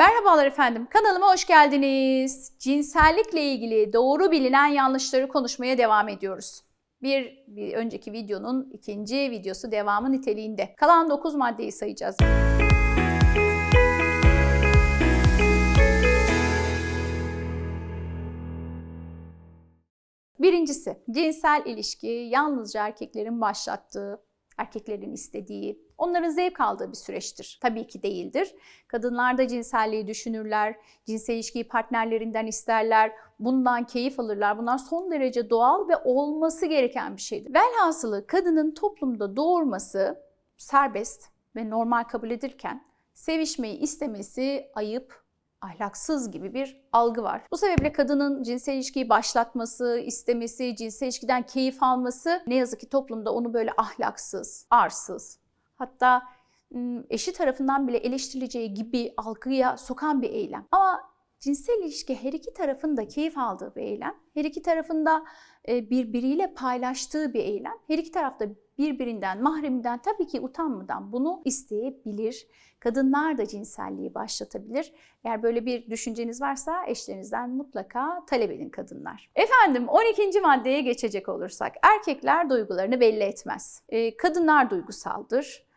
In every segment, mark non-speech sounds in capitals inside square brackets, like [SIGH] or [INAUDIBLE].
Merhabalar efendim, kanalıma hoş geldiniz. Cinsellikle ilgili doğru bilinen yanlışları konuşmaya devam ediyoruz. Bir, bir önceki videonun ikinci videosu devamı niteliğinde. Kalan 9 maddeyi sayacağız. Birincisi, cinsel ilişki yalnızca erkeklerin başlattığı, erkeklerin istediği, onların zevk aldığı bir süreçtir. Tabii ki değildir. Kadınlar da cinselliği düşünürler, cinsel ilişkiyi partnerlerinden isterler, bundan keyif alırlar. Bunlar son derece doğal ve olması gereken bir şeydir. Velhasılı kadının toplumda doğurması serbest ve normal kabul edilirken sevişmeyi istemesi ayıp, ahlaksız gibi bir algı var. Bu sebeple kadının cinsel ilişkiyi başlatması, istemesi, cinsel ilişkiden keyif alması ne yazık ki toplumda onu böyle ahlaksız, arsız, hatta eşi tarafından bile eleştirileceği gibi algıya sokan bir eylem. Ama cinsel ilişki her iki tarafın da keyif aldığı bir eylem. Her iki tarafın da birbiriyle paylaştığı bir eylem. Her iki tarafta birbirinden, mahreminden tabii ki utanmadan bunu isteyebilir. Kadınlar da cinselliği başlatabilir. Eğer böyle bir düşünceniz varsa eşlerinizden mutlaka talep edin kadınlar. Efendim 12. maddeye geçecek olursak erkekler duygularını belli etmez. Ee, kadınlar duygusaldır.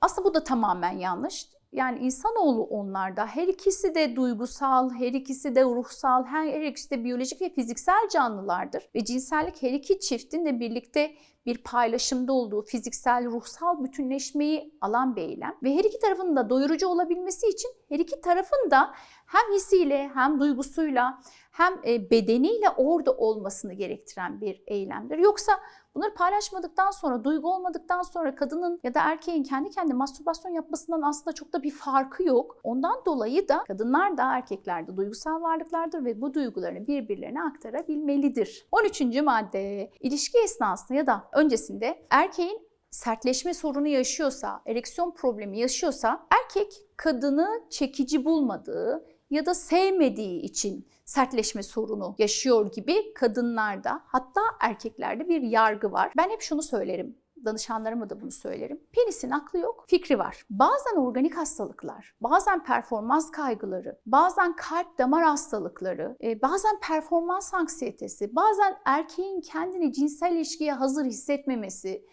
Aslında bu da tamamen yanlış. Yani insanoğlu onlarda her ikisi de duygusal, her ikisi de ruhsal, her ikisi de biyolojik ve fiziksel canlılardır. Ve cinsellik her iki çiftin de birlikte bir paylaşımda olduğu fiziksel, ruhsal bütünleşmeyi alan bir eylem. Ve her iki tarafın da doyurucu olabilmesi için her iki tarafın da hem hisiyle hem duygusuyla hem e, bedeniyle orada olmasını gerektiren bir eylemdir. Yoksa bunları paylaşmadıktan sonra, duygu olmadıktan sonra kadının ya da erkeğin kendi kendine mastürbasyon yapmasından aslında çok da bir farkı yok. Ondan dolayı da kadınlar da erkekler de duygusal varlıklardır ve bu duygularını birbirlerine aktarabilmelidir. 13. madde ilişki esnasında ya da öncesinde erkeğin sertleşme sorunu yaşıyorsa, ereksiyon problemi yaşıyorsa erkek kadını çekici bulmadığı ya da sevmediği için sertleşme sorunu yaşıyor gibi kadınlarda hatta erkeklerde bir yargı var. Ben hep şunu söylerim danışanlarıma da bunu söylerim. Penisin aklı yok, fikri var. Bazen organik hastalıklar, bazen performans kaygıları, bazen kalp damar hastalıkları, e, bazen performans anksiyetesi, bazen erkeğin kendini cinsel ilişkiye hazır hissetmemesi,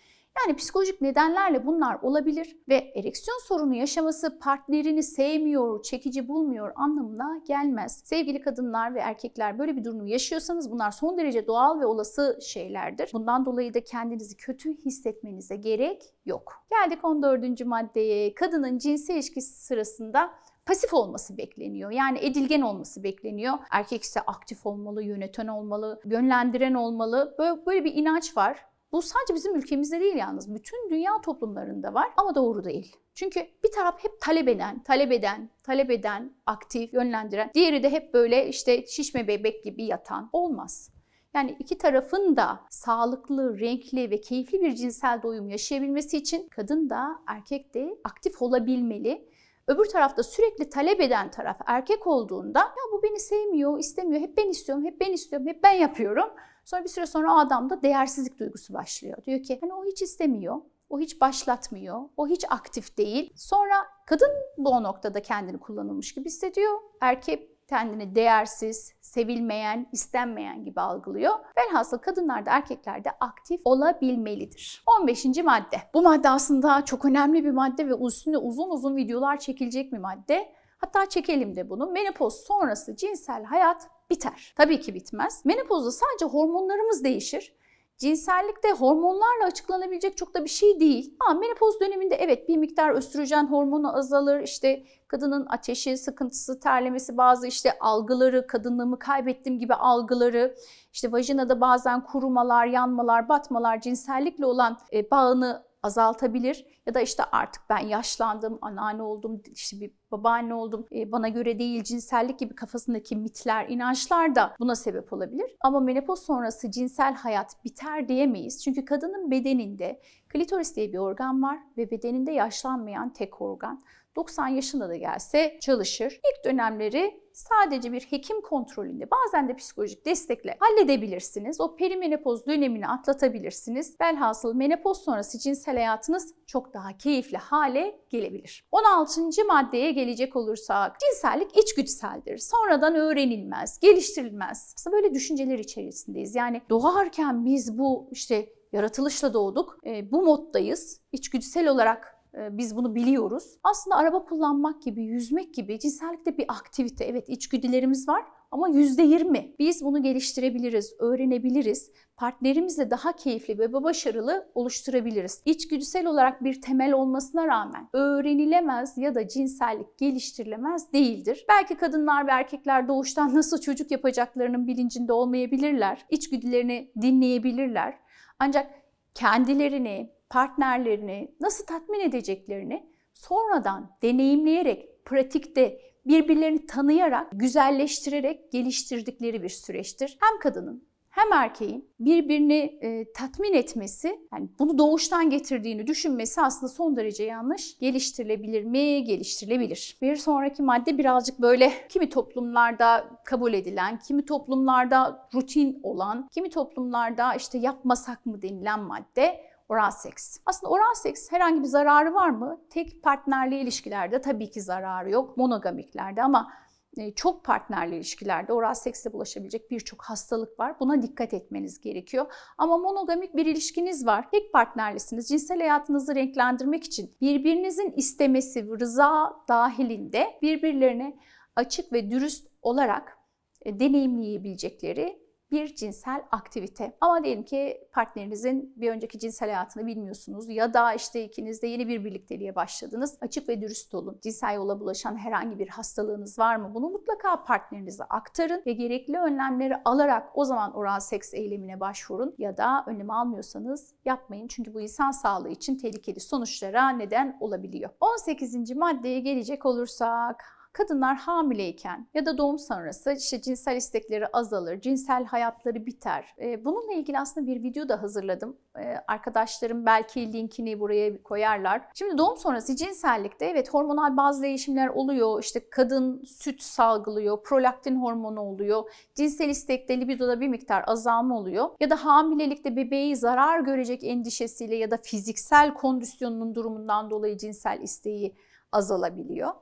yani psikolojik nedenlerle bunlar olabilir ve ereksiyon sorunu yaşaması partnerini sevmiyor, çekici bulmuyor anlamına gelmez. Sevgili kadınlar ve erkekler böyle bir durumu yaşıyorsanız bunlar son derece doğal ve olası şeylerdir. Bundan dolayı da kendinizi kötü hissetmenize gerek yok. Geldik 14. maddeye. Kadının cinsel ilişkisi sırasında pasif olması bekleniyor. Yani edilgen olması bekleniyor. Erkek ise aktif olmalı, yöneten olmalı, yönlendiren olmalı. Böyle, böyle bir inanç var. Bu sadece bizim ülkemizde değil yalnız. Bütün dünya toplumlarında var ama doğru değil. Çünkü bir taraf hep talep eden, talep eden, talep eden, aktif, yönlendiren. Diğeri de hep böyle işte şişme bebek gibi yatan. Olmaz. Yani iki tarafın da sağlıklı, renkli ve keyifli bir cinsel doyum yaşayabilmesi için kadın da erkek de aktif olabilmeli. Öbür tarafta sürekli talep eden taraf erkek olduğunda ya bu beni sevmiyor, istemiyor, hep ben istiyorum, hep ben istiyorum, hep ben yapıyorum. Sonra bir süre sonra o adamda değersizlik duygusu başlıyor. Diyor ki hani o hiç istemiyor, o hiç başlatmıyor, o hiç aktif değil. Sonra kadın da o noktada kendini kullanılmış gibi hissediyor. Erkek kendini değersiz, sevilmeyen, istenmeyen gibi algılıyor. Velhasıl kadınlarda erkeklerde aktif olabilmelidir. 15. madde. Bu madde aslında çok önemli bir madde ve üstünde uzun uzun videolar çekilecek bir madde. Hatta çekelim de bunu. Menopoz sonrası cinsel hayat biter. Tabii ki bitmez. Menopozda sadece hormonlarımız değişir. Cinsellikte hormonlarla açıklanabilecek çok da bir şey değil. Ama menopoz döneminde evet bir miktar östrojen hormonu azalır. İşte kadının ateşi, sıkıntısı, terlemesi, bazı işte algıları, kadınlığımı kaybettim gibi algıları, işte vajinada bazen kurumalar, yanmalar, batmalar, cinsellikle olan e, bağını azaltabilir ya da işte artık ben yaşlandım, anneanne oldum, işte bir babaanne oldum, e, bana göre değil cinsellik gibi kafasındaki mitler, inançlar da buna sebep olabilir. Ama menopoz sonrası cinsel hayat biter diyemeyiz. Çünkü kadının bedeninde klitoris diye bir organ var ve bedeninde yaşlanmayan tek organ. 90 yaşında da gelse çalışır. İlk dönemleri sadece bir hekim kontrolünde bazen de psikolojik destekle halledebilirsiniz. O perimenopoz dönemini atlatabilirsiniz. Velhasıl menopoz sonrası cinsel hayatınız çok daha keyifli hale gelebilir. 16. maddeye gelecek olursak cinsellik içgüdüseldir. Sonradan öğrenilmez, geliştirilmez. Aslında böyle düşünceler içerisindeyiz. Yani doğarken biz bu işte yaratılışla doğduk. E, bu moddayız. İçgüdüsel olarak biz bunu biliyoruz. Aslında araba kullanmak gibi, yüzmek gibi cinsellikte bir aktivite. Evet içgüdülerimiz var ama %20. Biz bunu geliştirebiliriz, öğrenebiliriz. Partnerimizle daha keyifli ve başarılı oluşturabiliriz. İçgüdüsel olarak bir temel olmasına rağmen öğrenilemez ya da cinsellik geliştirilemez değildir. Belki kadınlar ve erkekler doğuştan [LAUGHS] nasıl çocuk yapacaklarının bilincinde olmayabilirler. İçgüdülerini dinleyebilirler. Ancak kendilerini, partnerlerini nasıl tatmin edeceklerini sonradan deneyimleyerek, pratikte birbirlerini tanıyarak, güzelleştirerek geliştirdikleri bir süreçtir. Hem kadının hem erkeğin birbirini e, tatmin etmesi, yani bunu doğuştan getirdiğini düşünmesi aslında son derece yanlış. Geliştirilebilir mi? Geliştirilebilir. Bir sonraki madde birazcık böyle kimi toplumlarda kabul edilen, kimi toplumlarda rutin olan, kimi toplumlarda işte yapmasak mı denilen madde oral seks. Aslında oral seks herhangi bir zararı var mı? Tek partnerli ilişkilerde tabii ki zararı yok. Monogamiklerde ama e, çok partnerli ilişkilerde oral seksle bulaşabilecek birçok hastalık var. Buna dikkat etmeniz gerekiyor. Ama monogamik bir ilişkiniz var. Tek partnerlisiniz. Cinsel hayatınızı renklendirmek için birbirinizin istemesi, rıza dahilinde birbirlerine açık ve dürüst olarak e, deneyimleyebilecekleri bir cinsel aktivite. Ama diyelim ki partnerinizin bir önceki cinsel hayatını bilmiyorsunuz ya da işte ikiniz de yeni bir birlikteliğe başladınız. Açık ve dürüst olun. Cinsel yola bulaşan herhangi bir hastalığınız var mı? Bunu mutlaka partnerinize aktarın ve gerekli önlemleri alarak o zaman oral seks eylemine başvurun ya da önlem almıyorsanız yapmayın. Çünkü bu insan sağlığı için tehlikeli sonuçlara neden olabiliyor. 18. maddeye gelecek olursak kadınlar hamileyken ya da doğum sonrası işte cinsel istekleri azalır, cinsel hayatları biter. Ee, bununla ilgili aslında bir video da hazırladım. Ee, arkadaşlarım belki linkini buraya koyarlar. Şimdi doğum sonrası cinsellikte evet hormonal bazı değişimler oluyor. İşte kadın süt salgılıyor, prolaktin hormonu oluyor. Cinsel istekte libidoda bir miktar azalma oluyor. Ya da hamilelikte bebeği zarar görecek endişesiyle ya da fiziksel kondisyonunun durumundan dolayı cinsel isteği azalabiliyor.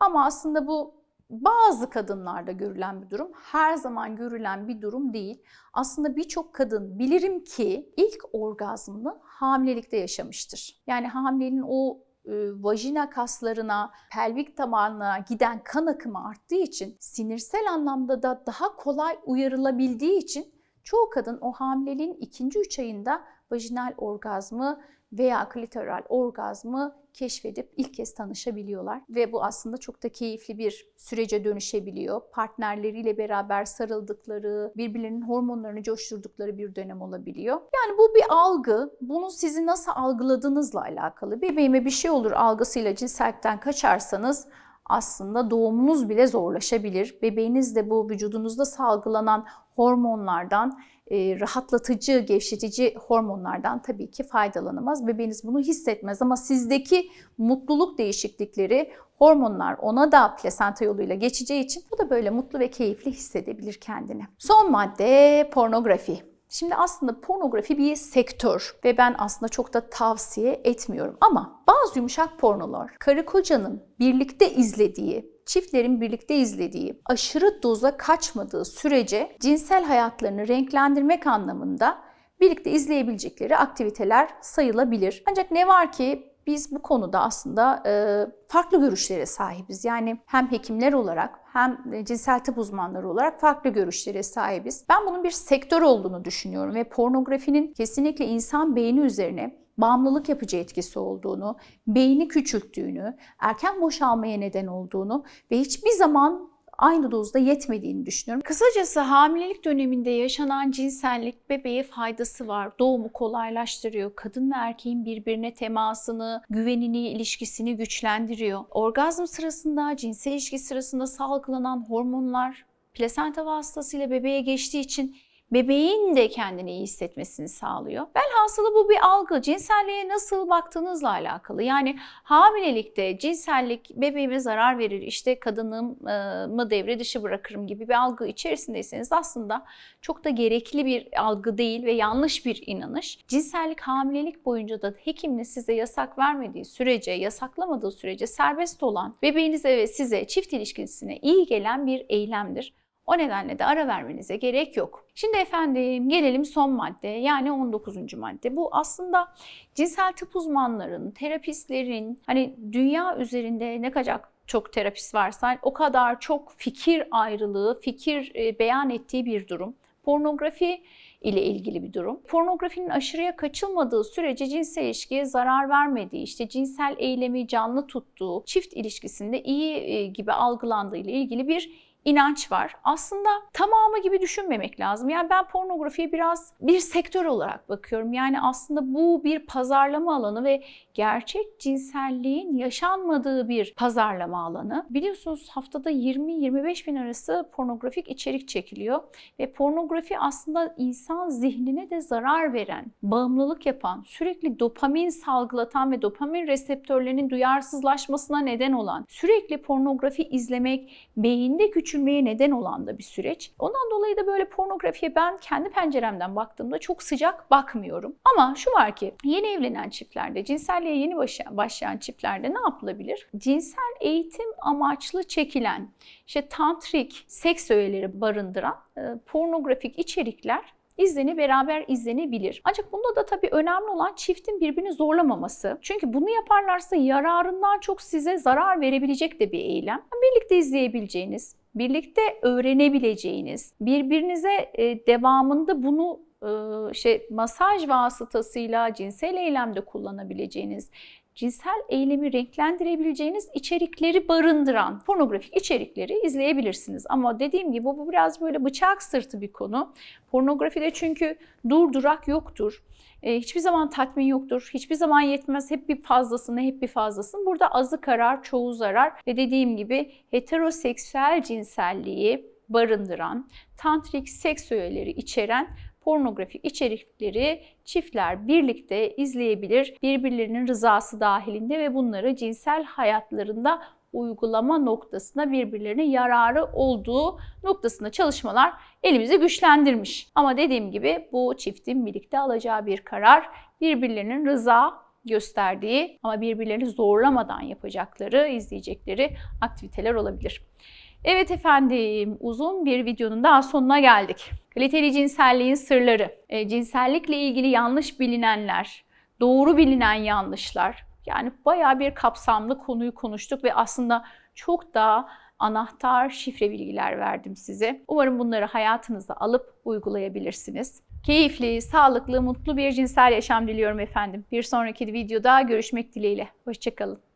Ama aslında bu bazı kadınlarda görülen bir durum, her zaman görülen bir durum değil. Aslında birçok kadın bilirim ki ilk orgazmını hamilelikte yaşamıştır. Yani hamileliğin o e, vajina kaslarına, pelvik tabanına giden kan akımı arttığı için, sinirsel anlamda da daha kolay uyarılabildiği için çoğu kadın o hamileliğin ikinci üç ayında vajinal orgazmı veya klitoral orgazmı keşfedip ilk kez tanışabiliyorlar ve bu aslında çok da keyifli bir sürece dönüşebiliyor. Partnerleriyle beraber sarıldıkları, birbirlerinin hormonlarını coşturdukları bir dönem olabiliyor. Yani bu bir algı. Bunu sizi nasıl algıladığınızla alakalı. Bebeğime bir şey olur algısıyla cinsellikten kaçarsanız aslında doğumunuz bile zorlaşabilir. Bebeğiniz de bu vücudunuzda salgılanan hormonlardan e, rahatlatıcı, gevşetici hormonlardan tabii ki faydalanamaz. Bebeğiniz bunu hissetmez ama sizdeki mutluluk değişiklikleri hormonlar ona da plasenta yoluyla geçeceği için bu da böyle mutlu ve keyifli hissedebilir kendini. Son madde pornografi. Şimdi aslında pornografi bir sektör ve ben aslında çok da tavsiye etmiyorum. Ama bazı yumuşak pornolar karı kocanın birlikte izlediği çiftlerin birlikte izlediği, aşırı doza kaçmadığı sürece cinsel hayatlarını renklendirmek anlamında birlikte izleyebilecekleri aktiviteler sayılabilir. Ancak ne var ki biz bu konuda aslında e, farklı görüşlere sahibiz. Yani hem hekimler olarak hem cinsel tıp uzmanları olarak farklı görüşlere sahibiz. Ben bunun bir sektör olduğunu düşünüyorum ve pornografinin kesinlikle insan beyni üzerine bağımlılık yapıcı etkisi olduğunu, beyni küçülttüğünü, erken boşalmaya neden olduğunu ve hiçbir zaman aynı dozda yetmediğini düşünüyorum. Kısacası hamilelik döneminde yaşanan cinsellik bebeğe faydası var. Doğumu kolaylaştırıyor. Kadın ve erkeğin birbirine temasını, güvenini, ilişkisini güçlendiriyor. Orgazm sırasında, cinsel ilişki sırasında salgılanan hormonlar plasenta vasıtasıyla bebeğe geçtiği için bebeğin de kendini iyi hissetmesini sağlıyor. Velhasılı bu bir algı. Cinselliğe nasıl baktığınızla alakalı. Yani hamilelikte cinsellik bebeğime zarar verir, işte kadınımı devre dışı bırakırım gibi bir algı içerisindeyseniz aslında çok da gerekli bir algı değil ve yanlış bir inanış. Cinsellik hamilelik boyunca da hekimin size yasak vermediği sürece, yasaklamadığı sürece serbest olan, bebeğinize ve size çift ilişkisine iyi gelen bir eylemdir. O nedenle de ara vermenize gerek yok. Şimdi efendim gelelim son madde yani 19. madde. Bu aslında cinsel tıp uzmanların, terapistlerin hani dünya üzerinde ne kadar çok terapist varsa o kadar çok fikir ayrılığı, fikir e, beyan ettiği bir durum. Pornografi ile ilgili bir durum. Pornografinin aşırıya kaçılmadığı sürece cinsel ilişkiye zarar vermediği, işte cinsel eylemi canlı tuttuğu, çift ilişkisinde iyi e, gibi algılandığı ile ilgili bir inanç var. Aslında tamamı gibi düşünmemek lazım. Yani ben pornografiye biraz bir sektör olarak bakıyorum. Yani aslında bu bir pazarlama alanı ve gerçek cinselliğin yaşanmadığı bir pazarlama alanı. Biliyorsunuz haftada 20-25 bin arası pornografik içerik çekiliyor ve pornografi aslında insan zihnine de zarar veren, bağımlılık yapan, sürekli dopamin salgılatan ve dopamin reseptörlerinin duyarsızlaşmasına neden olan, sürekli pornografi izlemek, beyinde küçülmeye neden olan da bir süreç. Ondan dolayı da böyle pornografiye ben kendi penceremden baktığımda çok sıcak bakmıyorum. Ama şu var ki yeni evlenen çiftlerde, cinselliğe yeni başlayan, başlayan çiftlerde ne yapılabilir? Cinsel eğitim amaçlı çekilen, işte tantrik seks öğeleri barındıran e, pornografik içerikler izleni beraber izlenebilir. Ancak bunda da tabii önemli olan çiftin birbirini zorlamaması. Çünkü bunu yaparlarsa yararından çok size zarar verebilecek de bir eylem. Birlikte izleyebileceğiniz, birlikte öğrenebileceğiniz, birbirinize e, devamında bunu şey masaj vasıtasıyla cinsel eylemde kullanabileceğiniz, cinsel eylemi renklendirebileceğiniz içerikleri barındıran pornografik içerikleri izleyebilirsiniz. Ama dediğim gibi bu biraz böyle bıçak sırtı bir konu. Pornografide çünkü durdurak yoktur. Hiçbir zaman tatmin yoktur. Hiçbir zaman yetmez. Hep bir fazlasını, hep bir fazlasını. Burada azı karar, çoğu zarar ve dediğim gibi heteroseksüel cinselliği barındıran, tantrik seks öğeleri içeren pornografik içerikleri çiftler birlikte izleyebilir, birbirlerinin rızası dahilinde ve bunları cinsel hayatlarında uygulama noktasına birbirlerine yararı olduğu noktasında çalışmalar elimizi güçlendirmiş. Ama dediğim gibi bu çiftin birlikte alacağı bir karar birbirlerinin rıza gösterdiği ama birbirlerini zorlamadan yapacakları, izleyecekleri aktiviteler olabilir. Evet efendim, uzun bir videonun daha sonuna geldik. Kaliteli cinselliğin sırları, e, cinsellikle ilgili yanlış bilinenler, doğru bilinen yanlışlar. Yani bayağı bir kapsamlı konuyu konuştuk ve aslında çok daha anahtar şifre bilgiler verdim size. Umarım bunları hayatınıza alıp uygulayabilirsiniz. Keyifli, sağlıklı, mutlu bir cinsel yaşam diliyorum efendim. Bir sonraki videoda görüşmek dileğiyle. Hoşçakalın.